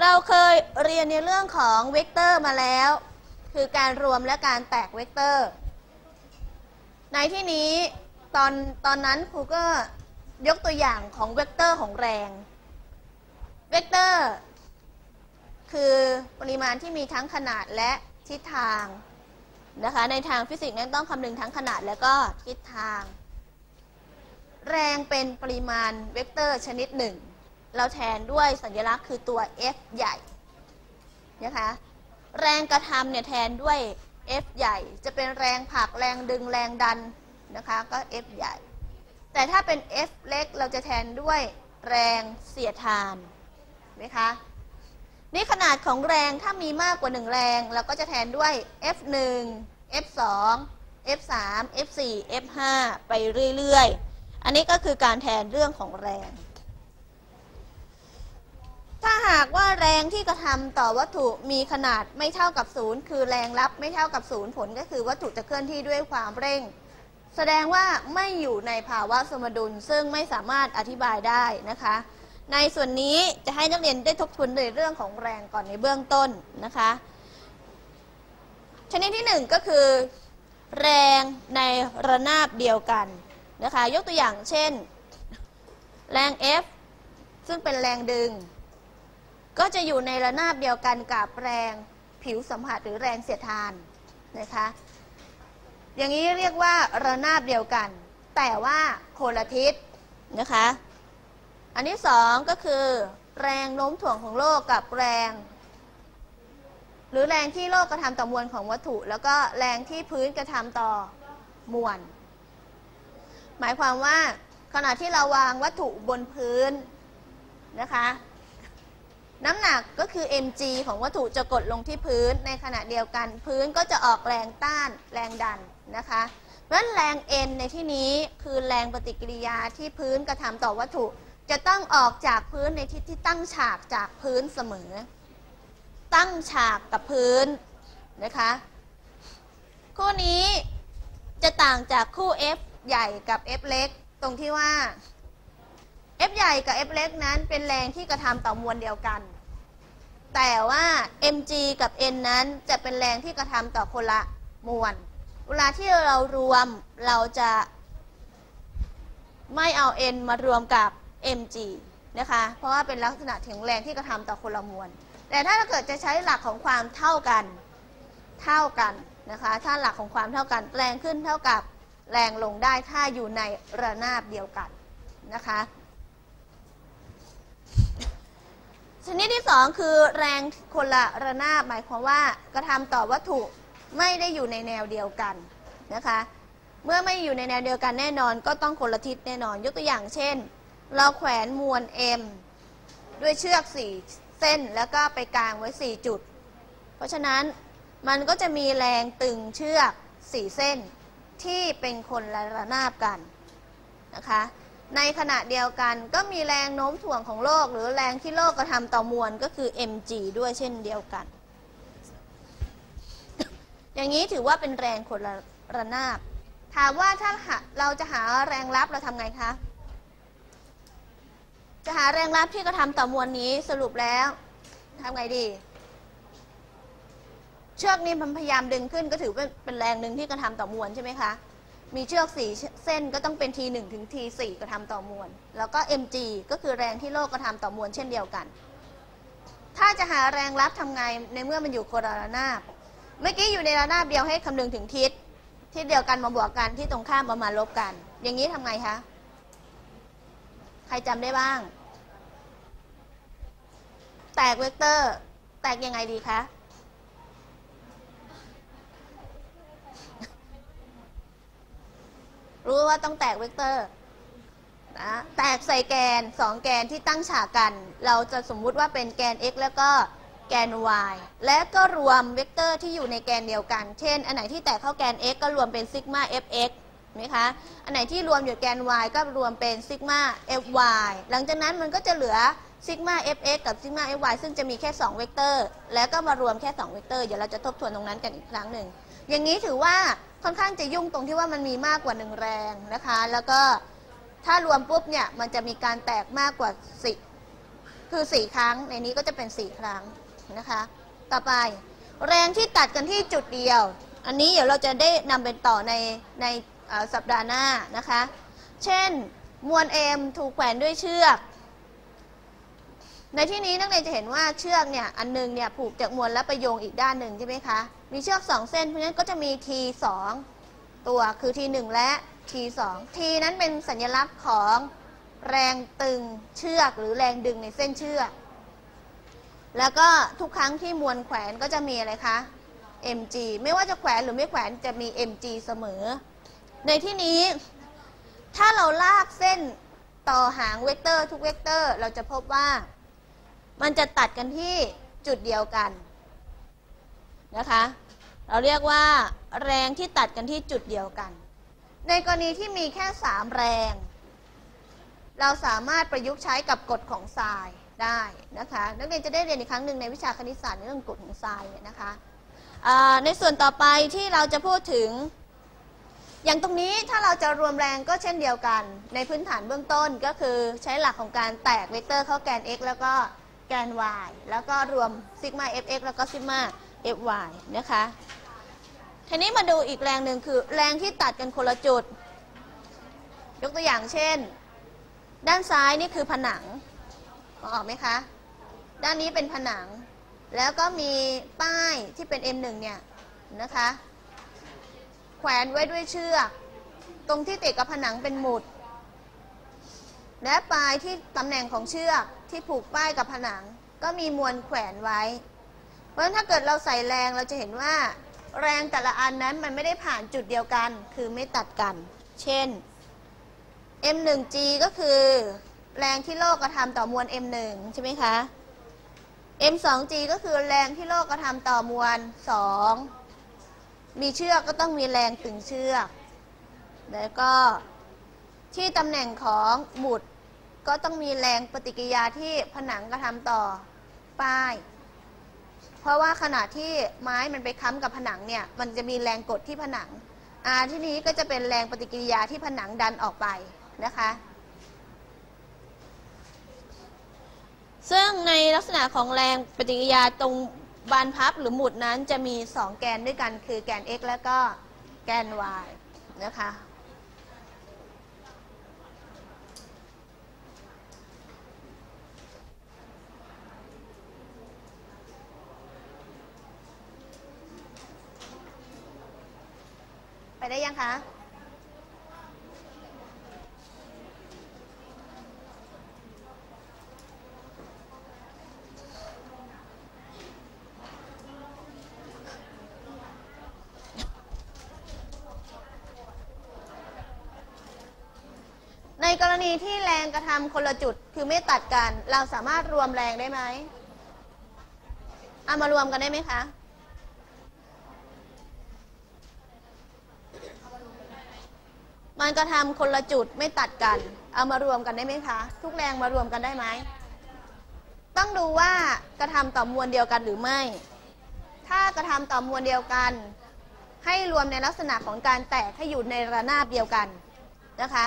เราเคยเรียนในเรื่องของเวกเตอร์มาแล้ว คือการรวมและการแตกเวกเตอร์ ในที่นี้ตอนตอนนั้นครูก็ยกตัวอย่างของเวกเตอร์ของแรง เวกเตอร์คือปริมาณที่มีทั้งขนาดและทิศทางนะคะในทางฟิสิกส์นั้นต้องคำนึงทั้งขนาดและก็ทิศทาง แรงเป็นปริมาณเวกเตอร์ชนิดหนึ่ง เราแทนด้วยสัญลักษณ์คือตัว F ใหญ่นะคะแรงกระทำเนี่ยแทนด้วย F ใหญ่ จะเป็นแรงผลักแรงดึงแรงดันนะคะก็ F ใหญ่ แต่ถ้าเป็น F เล็กเราจะแทนด้วยแรงเสียดทานไหมคะนี่ขนาดของแรงถ้ามีมากกว่า 1 แรงเราก็จะแทนด้วย F1 F2 F3 F4 F5 ไปเรื่อย ๆ อันนี้ก็คือการแทนเรื่องของแรง ถ้าหากว่าแรงที่กระทำต่อวัตถุมีขนาดไม่เท่ากับศูนย์คือแรงรับไม่เท่ากับศูนย์ผลก็คือวัตถุจะเคลื่อนที่ด้วยความเร่ง แสดงว่าไม่อยู่ในภาวะสมดุลซึ่งไม่สามารถอธิบายได้นะคะ ในส่วนนี้จะให้นักเรียนได้ทบทวนในเรื่องของแรงก่อนในเบื้องต้นนะคะ ชนิดที่หนึ่งก็คือ แรงในระนาบเดียวกันนะคะ ยกตัวอย่างเช่น แรง F ซึ่งเป็นแรงดึง ก็จะอยู่ในระนาบเดียวกันกับแรงผิวสัมผัสหรือแรงเสียดทานนะคะ อย่างนี้เรียกว่าระนาบเดียวกัน แต่ว่าโคนละทิศนะคะ อันที่สองก็คือแรงโน้มถ่วงของโลกกับแรง หรือแรงที่โลกกระทำต่อมวลของวัตถุ แล้วก็แรงที่พื้นกระทำต่อมวล หมายความว่าขณะที่เราวางวัตถุบนพื้นนะคะ น้ำหนักก็คือ mg ของวัตถุจะกดลงที่พื้นในขณะเดียวกัน พื้นก็จะออกแรงต้านแรงดันนะคะเพราะฉะนั้นแรง n ในที่นี้คือแรงปฏิกิริยาที่พื้นกระทำต่อวัตถุ จะต้องออกจากพื้นในทิศที่ตั้งฉากจากพื้นเสมอ ตั้งฉากกับพื้นนะคะคู่นี้จะต่างจากคู่ f ใหญ่กับ f เล็กตรงที่ว่า F ใหญ่กับ F เล็กนั้นเป็นแรงที่กระทำต่อมวลเดียวกัน แต่ว่า mg กับ n นั้นจะเป็นแรงที่กระทำต่อคนละมวล เวลาที่เรารวมเราจะไม่เอา n มารวมกับ mg นะคะ เพราะว่าเป็นลักษณะถึงแรงที่กระทำต่อคนละมวล แต่ถ้าเกิดจะใช้หลักของความเท่ากัน เท่ากันนะคะ ถ้าหลักของความเท่ากัน แรงขึ้นเท่ากับแรงลงได้ถ้าอยู่ในระนาบเดียวกันนะคะ ชนิดที่ 2 คือแรงคนละระนาบหมายความว่ากระทำต่อวัตถุไม่ได้อยู่ในแนวเดียวกันนะคะ เมื่อไม่อยู่ในแนวเดียวกันแน่นอน ก็ต้องคนละทิศแน่นอน ยกตัวอย่างเช่น เราแขวนมวล M ด้วยเชือก 4 เส้นแล้วก็ไปกลางไว้ 4 จุด เพราะฉะนั้นมันก็จะมีแรงตึงเชือก 4 เส้นที่เป็นคนละระนาบกันนะคะ ในขณะเดียวกันก็มีแรงโน้มถ่วงของโลก หรือแรงที่โลกกระทำต่อมวลก็คือ mg ด้วยเช่นเดียวกัน อย่างนี้ถือว่าเป็นแรงคนละระนาบ ถามว่าถ้าเราจะหาแรงรับเราทำไงคะ จะหาแรงรับที่กระทำต่อมวลนี้สรุปแล้วทำไงดี เชือกนี้มันพยายามดึงขึ้นก็ถือเป็นเป็นแรงหนึ่งที่กระทำต่อมวลใช่ไหมคะ มีเชือกสี่เส้นก็ต้องเป็น T1 ถึง T4 กระทำต่อมวล แล้วก็ mg ก็คือแรงที่โลกกระทำต่อมวลเช่นเดียวกัน ถ้าจะหาแรงรับทำไงในเมื่อมันอยู่คนละระนาบ เมื่อกี้อยู่ในระนาบเดียวให้คำนึงถึงทิศทิศเดียวกันมาบวกกันที่ตรงข้ามมามาลบกัน อย่างนี้ทำไงคะ ใครจำได้บ้าง แตกเวกเตอร์ แตกยังไงดีคะ รู้ว่าต้องแตกเวกเตอร์นะแตกใส่แกน 2 แกนที่ตั้งฉากกัน เราจะสมมุติว่าเป็นแกน x แล้วก็แกน y และก็รวมเวกเตอร์ที่อยู่ในแกนเดียวกัน เช่น อันไหนที่แตกเข้าแกน x ก็รวมเป็นซิกมา fx ไหมคะ อันไหนที่รวมอยู่แกน y ก็รวมเป็นซิกมา fy หลังจากนั้นมันก็จะเหลือซิกมา fx กับซิกมา fy ซึ่งจะมีแค่ 2 เวกเตอร์ แล้วก็มารวมแค่ 2 เวกเตอร์ เดี๋ยวเราจะทบทวนตรงนั้นกันอีกครั้งหนึ่ง อย่างนี้ถือว่าค่อนข้างจะยุ่งตรงที่ว่ามันมีมากกว่าหนึ่งแรงนะคะ แล้วก็ถ้ารวมปุ๊บเนี่ยมันจะมีการแตกมากกว่าสิคือ4ครั้ง ในนี้ก็จะเป็น4ครั้งนะคะ ต่อไปแรงที่ตัดกันที่จุดเดียว อันนี้เดี๋ยวเราจะได้นำเป็นต่อในในสัปดาห์หน้านะคะ เช่น มวล M ถูกแขวนด้วยเชือก ในที่นี้นักเรียนจะเห็นว่าเชือกเนี่ยอันหนึงเนี่ยผูกจากมวลแล้วไปโยงอีกด้านหนึ่งใช่ไหมคะ มีเชือก 2 เส้นเพราะฉะนั้นก็จะมี T 2ตัวคือ T 1และ T 2 T นั้นเป็นสัญลักษณ์ของแรงตึงเชือกหรือแรงดึงในเส้นเชือก แล้วก็ทุกครั้งที่มวลแขวนก็จะมีอะไรคะ mg ไม่ว่าจะแขวนหรือไม่แขวนจะมี mg เสมอ ในที่นี้ ถ้าเราลากเส้นต่อหางเวกเตอร์ทุกเวกเตอร์ เราจะพบว่า มันจะตัดกันที่จุดเดียวกันนะคะ เราเรียกว่าแรงที่ตัดกันที่จุดเดียวกัน ในกรณีที่มีแค่ 3 แรง เราสามารถประยุกต์ใช้กับกฎของทรายได้นะคะ นักเรียนจะได้เรียนอีกครั้งหนึ่งในวิชาคณิตศาสตร์ในเรื่องกฎของทรายนะคะในส่วนต่อไปที่เราจะพูดถึง อย่างตรงนี้ถ้าเราจะรวมแรงก็เช่นเดียวกัน ในพื้นฐานเบื้องต้นก็คือใช้หลักของการแตกเวกเตอร์เข้าแกน x แล้วก็ แกน y แล้วก็รวมซิกมา fx แล้วก็ซิกมา fy นะคะ ทีนี้มาดูอีกแรงหนึ่งคือแรงที่ตัดกันคนละจุด ยกตัวอย่างเช่น ด้านซ้ายนี่คือผนังออกไหมคะ ด้านนี้เป็นผนัง แล้วก็มีป้ายที่เป็น M1 เนี่ยนะคะ แขวนไว้ด้วยเชือก ตรงที่ติดกับผนังเป็นหมุด และปลายที่ตำแหน่งของเชือกที่ผูกป้ายกับผนัง ก็มีมวลแขวนไว้ เพราะฉะนั้นถ้าเกิดเราใส่แรงเราจะเห็นว่า แรงแต่ละอันนั้นมันไม่ได้ผ่านจุดเดียวกัน คือไม่ตัดกัน เช่น M1G ก็คือ แรงที่โลกกระทำต่อมวล M1 ใช่ไหมคะ M2G ก็คือแรงที่โลกกระทำต่อมวล 2 มีเชือกก็ต้องมีแรงตึงเชือก แล้วก็ที่ตำแหน่งของหมุด ก็ต้องมีแรงปฏิกิริยาที่ผนังกระทำต่อป้าย เพราะว่าขณะที่ไม้มันไปค้ำกับผนังเนี่ย มันจะมีแรงกดที่ผนังอาที่นี้ก็จะเป็นแรงปฏิกิริยาที่ผนังดันออกไปนะคะ ซึ่งในลักษณะของแรงปฏิกิริยาตรงบานพับหรือหมุดนั้นจะมี 2 แกนด้วยกัน คือแกน x แล้วก็แกน y นะคะ ไปได้ยังคะ ในกรณีที่แรงกระทำคนละจุดคือไม่ตัดกัน เราสามารถรวมแรงได้ไหมเอามารวมกันได้ไหมคะ มันกระทำคนละจุดไม่ตัดกัน เอามารวมกันได้ไหมคะ ทุกแรงมารวมกันได้ไหม ต้องดูว่ากระทำต่อมวลเดียวกันหรือไม่ ถ้ากระทำต่อมวลเดียวกัน ให้รวมในลักษณะของการแตกให้อยู่ในระนาบเดียวกันนะคะ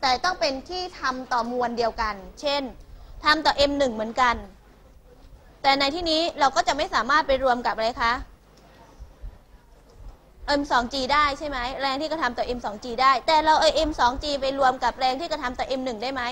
แต่ต้องเป็นที่ทำต่อมวลเดียวกัน เช่นทำต่อ M1 เหมือนกัน แต่ในที่นี้เราก็จะไม่สามารถไปรวมกับอะไรคะ M2G ได้ใช่ไหมแรงที่กระทำต่อ M2G ได้ แต่เราเอา M2G ไปรวมกับแรงที่กระทำต่อ M1 ได้ไหม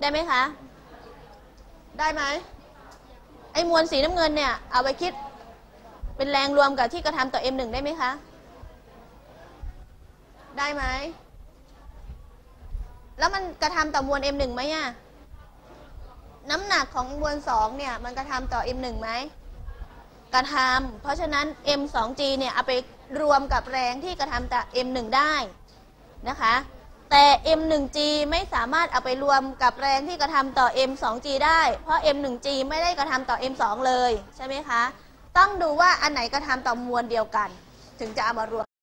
ได้ไหมคะ ได้ไหมไอ้มวลสีน้ำเงินเนี่ยเอาไปคิดเป็นแรงรวมกับที่กระทำต่อ M1 ได้ไหมคะ ได้ไหม แล้วมันกระทำต่อมวล M1 ไหมอะน้ำหนักของมวล2เนี่ยมันกระทำต่อ M1 ไหม กระทำเพราะฉะนั้น M2G เนี่ยเอาไปรวมกับแรงที่กระทำต่อ M1 ได้นะคะแต่ M1G ไม่สามารถเอาไปรวมกับแรงที่กระทำต่อ M2G ได้ เพราะ M1G ไม่ได้กระทำต่อ M2 เลยใช่ไหมคะ ต้องดูว่าอันไหนกระทำต่อมวลเดียวกัน ถึงจะเอามารวม